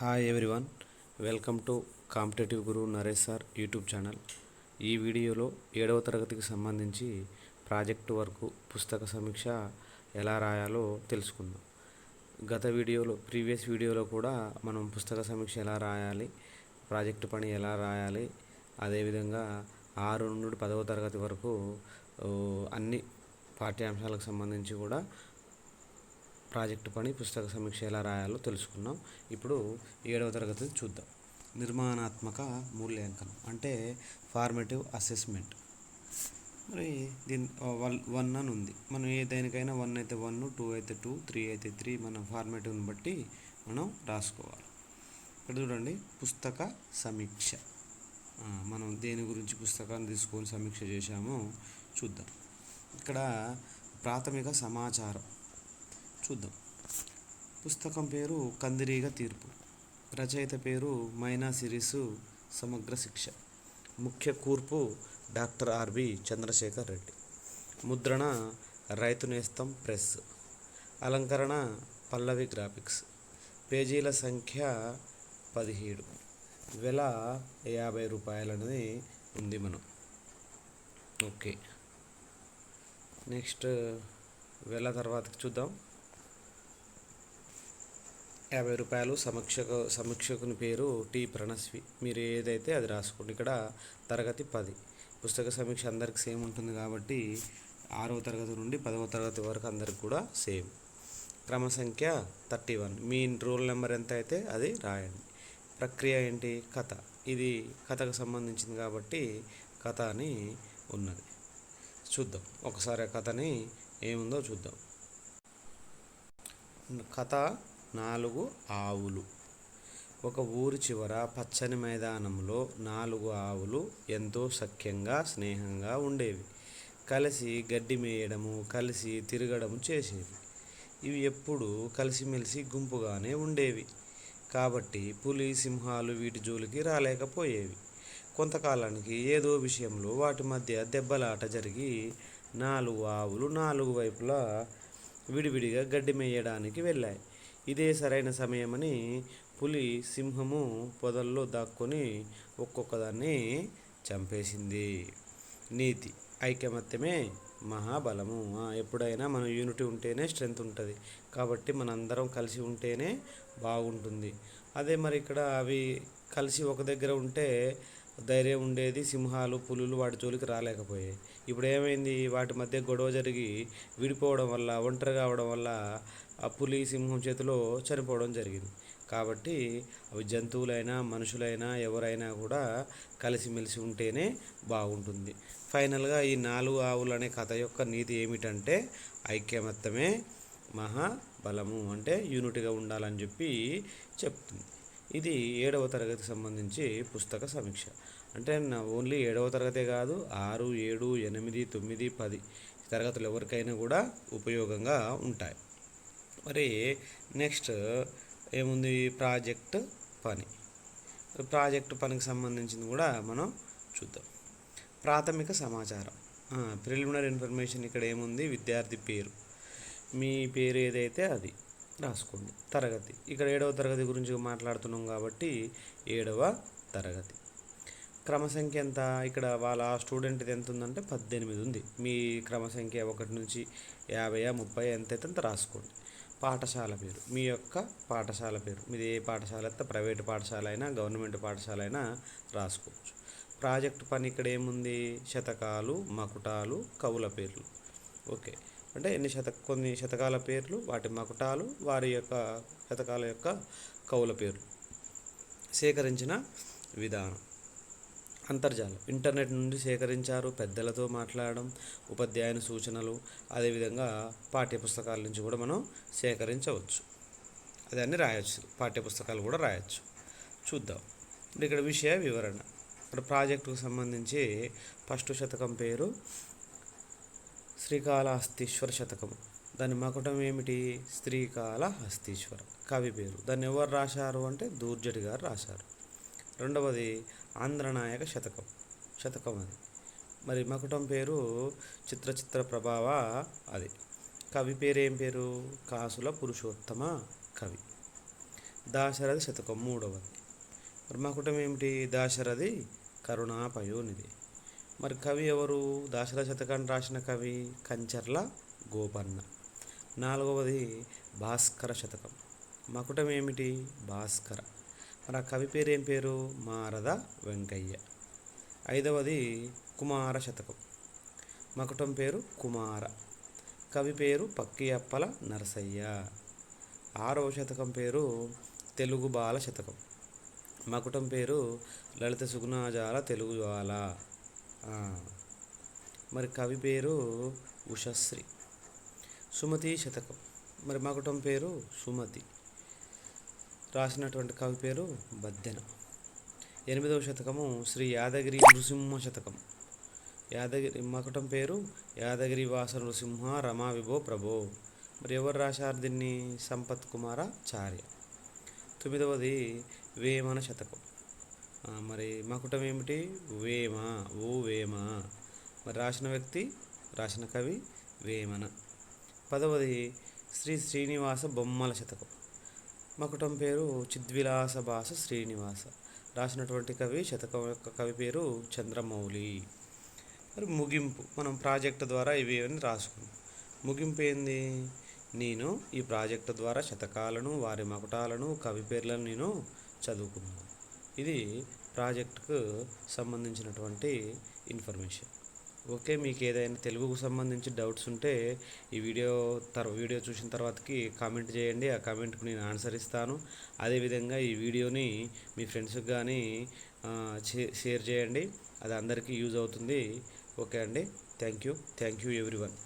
Hi everyone welcome to competitive guru Naresh sir YouTube channel ఈ వీడియోలో ఏడవ తరగతికి సంబంధించి ప్రాజెక్టు వర్క్ పుస్తక సమీక్ష ఎలా రాయాలో తెలుసుకుందాం. గత వీడియోలో ప్రీవియస్ వీడియోలో కూడా మనం పుస్తక సమీక్ష ఎలా రాయాలి ప్రాజెక్టు పని ఎలా రాయాలి అదేవిధంగా ఆరు నుండి పదవ తరగతి వరకు అన్ని పాఠ్యాంశాలకు సంబంధించి కూడా ప్రాజెక్టు పని పుస్తక సమీక్ష ఎలా రాయాలో తెలుసుకున్నాం. ఇప్పుడు ఏడవ తరగతి చూద్దాం. నిర్మాణాత్మక మూల్యాంకనం అంటే ఫార్మేటివ్ అసెస్మెంట్. మరి దీని వన్ వన్ అని ఉంది. మనం ఏ దేనికైనా వన్ అయితే వన్ టూ అయితే టూ త్రీ అయితే త్రీ మన ఫార్మేటివ్ని బట్టి మనం రాసుకోవాలి. ఇక్కడ చూడండి పుస్తక సమీక్ష. మనం దేని గురించి పుస్తకాన్ని తీసుకొని సమీక్ష చేశామో చూద్దాం. ఇక్కడ ప్రాథమిక సమాచారం. చూద్దాం. పుస్తకం పేరు కందిరీగ తీర్పు. రచయిత పేరు మైనా సిరీసు సమగ్ర శిక్ష. ముఖ్య కూర్పు డాక్టర్ ఆర్బి చంద్రశేఖర్ రెడ్డి. ముద్రణ రైతు నేస్తం ప్రెస్. అలంకరణ పల్లవి గ్రాఫిక్స్. పేజీల సంఖ్య పదిహేడు. వెల యాభై రూపాయలనేది ఉంది మనం. ఓకే. నెక్స్ట్ వెల తర్వాతకి చూద్దాం. యాభై రూపాయలు సమీక్షకు సమీక్షకుని పేరు టి ప్రణస్వి మీరు ఏదైతే అది రాసుకోండి. ఇక్కడ తరగతి పది. పుస్తక సమీక్ష అందరికి సేమ్ ఉంటుంది కాబట్టి ఆరవ తరగతి నుండి పదవ తరగతి వరకు అందరికి కూడా సేమ్. క్రమ సంఖ్య థర్టీ వన్. మీ రోల్ నెంబర్ ఎంత అయితే అది రాయండి. ప్రక్రియ ఏంటి? కథ. ఇది కథకు సంబంధించింది కాబట్టి కథ అని ఉన్నది. చూద్దాం. ఒకసారి ఆ కథని ఏముందో చూద్దాం. కథ నాలుగు ఆవులు. ఒక ఊరి చివర పచ్చని మైదానంలో నాలుగు ఆవులు ఎంతో సఖ్యంగా స్నేహంగా ఉండేవి. కలిసి గడ్డి మేయడము కలిసి తిరగడము చేసేవి. ఇవి ఎప్పుడూ కలిసిమెలిసి గుంపుగానే ఉండేవి. కాబట్టి పులి సింహాలు వీటి జోలికి రాలేకపోయేవి. కొంతకాలానికి ఏదో విషయంలో వాటి మధ్య దెబ్బలాట జరిగి నాలుగు ఆవులు నాలుగు వైపులా విడివిడిగా గడ్డి మేయడానికి వెళ్ళాయి. ఇదే సరైన సమయమని పులి సింహము పొదల్లో దాక్కొని ఒక్కొక్కదాన్ని చంపేసింది. నీతి ఐకమత్యమే మహాబలము. ఎప్పుడైనా మన యూనిటీ ఉంటేనే స్ట్రెంగ్త్ ఉంటుంది. కాబట్టి మనందరం కలిసి ఉంటేనే బాగుంటుంది. అదే మరి ఇక్కడ అవి కలిసి ఒక దగ్గర ఉంటే ధైర్యం ఉండేది సింహాలు పులులు వాటి జోలికి రాలేకపోయాయి. ఇప్పుడు ఏమైంది? వాటి మధ్య గొడవ జరిగి విడిపోవడం వల్ల ఒంటరి కావడం వల్ల ఆ పులి సింహం చేతిలో చనిపోవడం జరిగింది. కాబట్టి అవి జంతువులైనా మనుషులైనా ఎవరైనా కూడా కలిసిమెలిసి ఉంటేనే బాగుంటుంది. ఫైనల్గా ఈ నాలుగు ఆవులు అనే కథ యొక్క నీతి ఏమిటంటే ఐక్యమత్యమే మహాబలము అంటే యూనిట్గా ఉండాలని చెప్పి చెప్తుంది. ఇది ఏడవ తరగతికి సంబంధించి పుస్తక సమీక్ష. అంటే నా ఓన్లీ ఏడవ తరగతే కాదు ఆరు ఏడు ఎనిమిది తొమ్మిది పది తరగతులు ఎవరికైనా కూడా ఉపయోగంగా ఉంటాయి. మరి నెక్స్ట్ ఏముంది ప్రాజెక్ట్ పని? ప్రాజెక్ట్ పనికి సంబంధించింది కూడా మనం చూద్దాం. ప్రాథమిక సమాచారం. ప్రిలిమినరీ ఇన్ఫర్మేషన్ ఇక్కడ ఏముంది? విద్యార్థి పేరు. మీ పేరు ఏదైతే అది రాసుకోండి. తరగతి. ఇక్కడ ఏడవ తరగతి గురించి మాట్లాడుతున్నాం కాబట్టి ఏడవ తరగతి. క్రమ సంఖ్య ఎంత? ఇక్కడ వాళ్ళ స్టూడెంట్ది ఎంత ఉందంటే పద్దెనిమిది ఉంది. మీ క్రమ సంఖ్య ఒకటి నుంచి యాభై ముప్పై ఎంత అయితే అంత రాసుకోండి. పాఠశాల పేరు. మీ యొక్క పాఠశాల పేరు. మీది ఏ పాఠశాల అయితే ప్రైవేట్ పాఠశాల అయినా గవర్నమెంట్ పాఠశాల అయినా రాసుకోవచ్చు. ప్రాజెక్ట్ పని ఇక్కడ ఏముంది? శతకాలు మకుటాలు కవుల పేర్లు. ఓకే. అంటే ఎన్ని శత కొన్ని శతకాల పేర్లు వాటి మకుటాలు వారి యొక్క శతకాల యొక్క కవుల పేర్లు. సేకరించిన విధానం. అంతర్జాలం. ఇంటర్నెట్ నుండి సేకరించారు పెద్దలతో మాట్లాడడం ఉపాధ్యాయుని సూచనలు అదేవిధంగా పాఠ్యపుస్తకాల నుంచి కూడా మనం సేకరించవచ్చు. అదన్నీ రాయొచ్చు. పాఠ్యపుస్తకాలు కూడా రాయొచ్చు. చూద్దాం. ఇక్కడ విషయ వివరణ. ఇక్కడ ప్రాజెక్టుకు సంబంధించి ఫస్ట్ శతకం పేరు శ్రీకాళహస్తీశ్వర శతకం. దాని మకుటం ఏమిటి? శ్రీకాళహస్తీశ్వర. కవి పేరు. దాన్ని ఎవరు రాశారు అంటే దూర్జటి గారు రాశారు. రెండవది ఆంధ్రనాయక శతకం. శతకం అది. మరి మకుటం పేరు చిత్ర చిత్ర ప్రభావ అది. కవి పేరు ఏం పేరు? కాసుల పురుషోత్తమ కవి. దాశరథి శతకం మూడవది. మరి మకుటం ఏమిటి? దాశరథి కరుణాపయోనిది మరి కవి ఎవరు? దాశరథ శతకాన్ని రాసిన కవి కంచర్ల గోపన్న. నాలుగవది భాస్కర శతకం. మకుటం ఏమిటి? భాస్కర. మరి ఆ కవి పేరు ఏం పేరు? మారద వెంకయ్య. ఐదవది కుమార శతకం. మకుటం పేరు కుమార. కవి పేరు పక్కియప్పల నరసయ్య. ఆరవ శతకం పేరు తెలుగు బాల శతకం. మకుటం పేరు లలిత సుగుణాజాల తెలుగుజాల మరి కవి పేరు ఉషశ్రీ. సుమతి శతకం. మరి మకుటం పేరు సుమతి. రాసినటువంటి కవి పేరు బద్దెన. ఎనిమిదవ శతకము శ్రీ యాదగిరి నృసింహ శతకం. యాదగిరి మకుటం పేరు యాదగిరి వాస నృసింహ రమా విభో ప్రభో. మరి ఎవరు రాశారు దీన్ని? సంపత్ కుమార చార్య. తొమ్మిదవది వేమన శతకం. మరి మకుటం ఏమిటి? వేమ ఓ వేమ. మరి రాసిన వ్యక్తి రాసిన కవి వేమన. పదవది శ్రీ శ్రీనివాస బొమ్మల శతకం. మకుటం పేరు చిద్విలాస భాస శ్రీనివాస. రాసినటువంటి కవి శతకం యొక్క కవి పేరు చంద్రమౌళి. మరి ముగింపు మనం ప్రాజెక్టు ద్వారా ఇవి అని రాసుకున్నాం ముగింపు ఏంది? నేను ఈ ప్రాజెక్టు ద్వారా శతకాలను వారి మకుటాలను కవి పేర్లను నేను చదువుకున్నాను ఇది ప్రాజెక్టుకు సంబంధించినటువంటి ఇన్ఫర్మేషన్. ఓకే మీకు ఏదైనా తెలుగుకు సంబంధించి డౌట్స్ ఉంటే ఈ వీడియో తర్ వీడియో చూసిన తర్వాతకి కామెంట్ చేయండి. ఆ కామెంట్కి నేను ఆన్సర్ ఇస్తాను. అదేవిధంగా ఈ వీడియోని మీ ఫ్రెండ్స్కి కానీ షేర్ చేయండి. అది అందరికీ యూజ్ అవుతుంది. ఓకే అండి. Thank you. Thank you everyone.